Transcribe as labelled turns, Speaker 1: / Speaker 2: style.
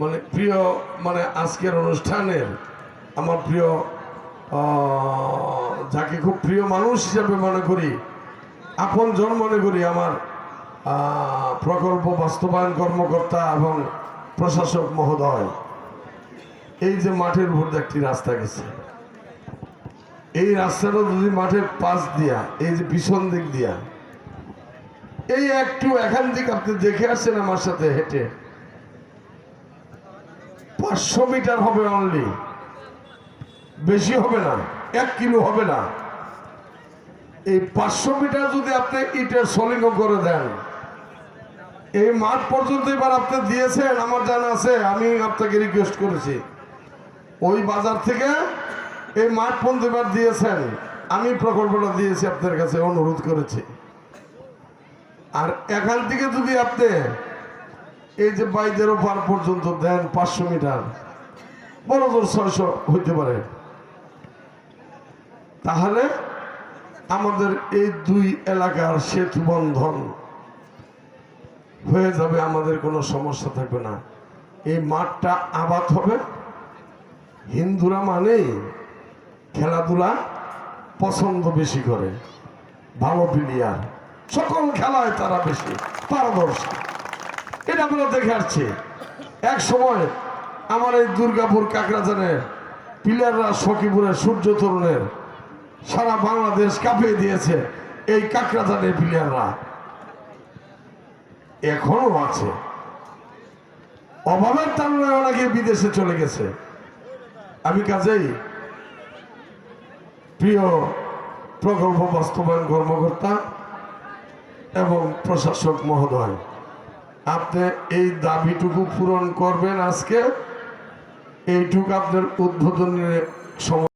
Speaker 1: মানে প্রিয় মানে আজকের অনুষ্ঠানের আমার প্রিয় যাকে খুব প্রিয় মানুষ হিসাবে মনে করি, আপন জন মনে করি আমার প্রকল্প বাস্তবায়ন কর্মকর্তা এবং প্রশাসক মহোদয়। এই যে মাঠের উপর একটি রাস্তা গেছে। এই রাস্তাটা যদি মাঠের পাশ দিয়া, এই যে পিছন দিক দিয়া, এই একটু এখান থেকে আপনি দেখে আসছেন আমার সাথে হেঁটে। পাঁচশো মিটার হবে অনলি বেশি হবে না, এক কিলো হবে না। এই পাঁচশো মিটার যদি আপনি ইটের সলিং করে দেন, এই মাঠ পর্যন্ত এবার আপনি দিয়েছেন, আমার জানা আছে, আমি আপনাকে রিকোয়েস্ট করেছি। ওই বাজার থেকে এই মাঠ পর্যন্ত এবার দিয়েছেন, আমি প্রকল্পটা দিয়েছি আপনার কাছে, অনুরোধ করেছি। আর এখান থেকে যদি আপনি এই যে বাইদের ওপার পর্যন্ত দেন পাঁচশো মিটার। বড় জোর ছয়শো হইতে পারে। তাহলে আমাদের এই দুই এলাকার সেতু বন্ধন হয়ে যাবে, আমাদের কোনো সমস্যা থাকবে না। এই মাঠটা আবাদ হবে। হিন্দুরা মানেই খেলাধুলা পছন্দ বেশি করে। ভালো প্লেয়ার সকল খেলায় তারা বেশি, পারদর্শী। এটা আমরা দেখে আসছি। এক সময় আমার এই দুর্গাপুর কাকড়াচানের প্লেয়াররা সখীপুরের সূর্য তরুণের সারা বাংলাদেশ কাঁপিয়ে দিয়েছে এই কাকড়াচানের প্লেয়াররা এখনও আছে। অভাবের কারণে অনেকে বিদেশে চলে গেছে। আমি কাজেই প্রিয় প্রকল্প বাস্তবায়ন কর্মকর্তা এবং প্রশাসক মহোদয়। আপনি এই দাবিটুকু পূরণ করবেন আজকে। এইটুকু আপনার উদ্বোধনের সময়।